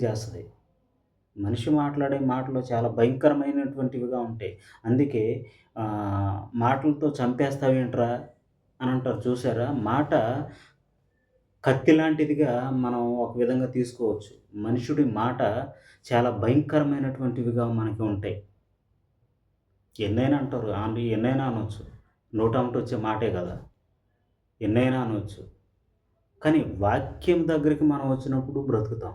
చేస్తుంది మనిషి మాట్లాడే మాటలు చాలా భయంకరమైనటువంటివిగా ఉంటాయి. అందుకే మాటలతో మాటలతో చంపేస్తావేంట్రా అని అంటారు చూసారా? మాట కత్తి లాంటిదిగా మనం ఒక విధంగా తీసుకోవచ్చు. మనుషుడి మాట చాలా భయంకరమైనటువంటివిగా మనకి ఉంటాయి. ఎన్నైనా అంటారు. ఆండి ఎన్నైనా అనొచ్చు. నోటెమ్మట వచ్చే మాటే కదా ఎన్నైనా అనొచ్చు. కానీ వాక్యం దగ్గరికి మనం వచ్చినప్పుడు బ్రతుకుతాం.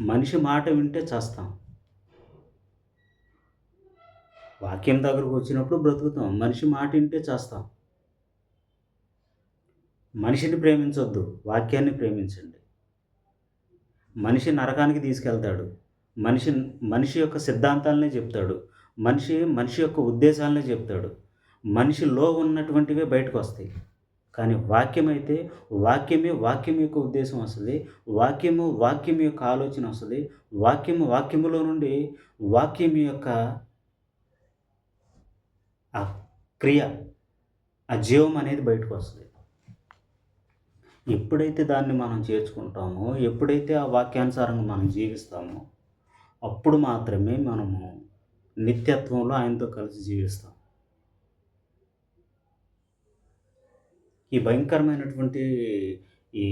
మనిషి మాట వింటే చస్తాం. వాక్యం దగ్గరకు వచ్చినప్పుడు బ్రతుకుతాం. మనిషి మాట వింటే చేస్తాం మనిషిని ప్రేమించొద్దు. వాక్యాన్ని ప్రేమించండి. మనిషి నరకానికి తీసుకెళ్తాడు. మనిషి మనిషి యొక్క సిద్ధాంతాలనే చెప్తాడు. మనిషి మనిషి యొక్క ఉద్దేశాలనే చెప్తాడు. మనిషిలో ఉన్నటువంటివే బయటకు వస్తాయి కానీ వాక్యం అయితే వాక్యమే వాక్యం యొక్క ఉద్దేశం వస్తుంది. వాక్యము వాక్యం యొక్క ఆలోచన వస్తుంది. వాక్యము వాక్యములో నుండి వాక్యం యొక్క ఆ క్రియ, ఆ జీవం అనేది బయటకు వస్తుంది. ఎప్పుడైతే దాన్ని మనం చేర్చుకుంటామో, ఎప్పుడైతే ఆ వాక్యానుసారంగా మనం జీవిస్తామో, అప్పుడు మాత్రమే మనము నిత్యత్వంలో ఆయనతో కలిసి జీవిస్తాం. ఈ భయంకరమైనటువంటి ఈ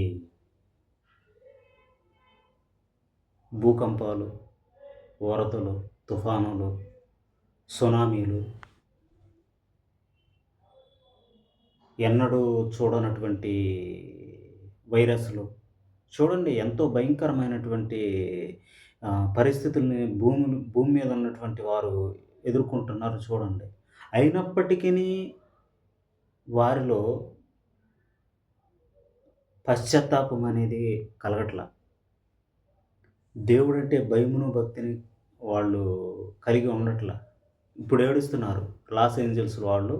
భూకంపాలు, వరదలు, తుఫానులు, సునామీలు ఎన్నడూ చూడనటువంటి వైరస్‌లు చూడండి ఎంతో భయంకరమైనటువంటి పరిస్థితుల్ని భూమి భూమి మీద ఉన్నటువంటి వారు ఎదుర్కొంటున్నారు చూడండి. అయినప్పటికీ వారిలో పశ్చాత్తాపం అనేది కలగట్ల. దేవుడంటే భయమును, భక్తిని వాళ్ళు కలిగి ఉండట్ల. ఇప్పుడు ఏడుస్తున్నారు. లాస్ ఏంజెల్స్ వాళ్ళు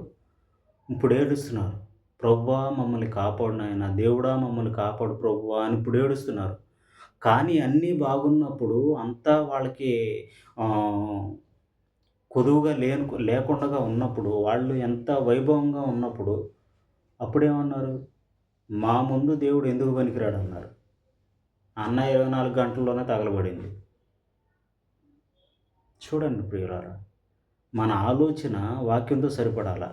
ఇప్పుడు ఏడుస్తున్నారు. ప్రభువా మమ్మల్ని కాపాడునాయన దేవుడా మమ్మల్ని కాపాడు ప్రభువా! అని ఇప్పుడు ఏడుస్తున్నారు. కానీ అన్నీ బాగున్నప్పుడు అంతా వాళ్ళకి కొదువుగా లేను లేకుండా ఉన్నప్పుడు వాళ్ళు ఎంత వైభవంగా ఉన్నప్పుడు అప్పుడేమన్నారు? మా ముందు దేవుడు ఎందుకు పనికిరాడు అన్నారు అన్న 24 గంటల్లోనే తగలబడింది. చూడండి ప్రియులారా! మన ఆలోచన వాక్యంతో సరిపడాలా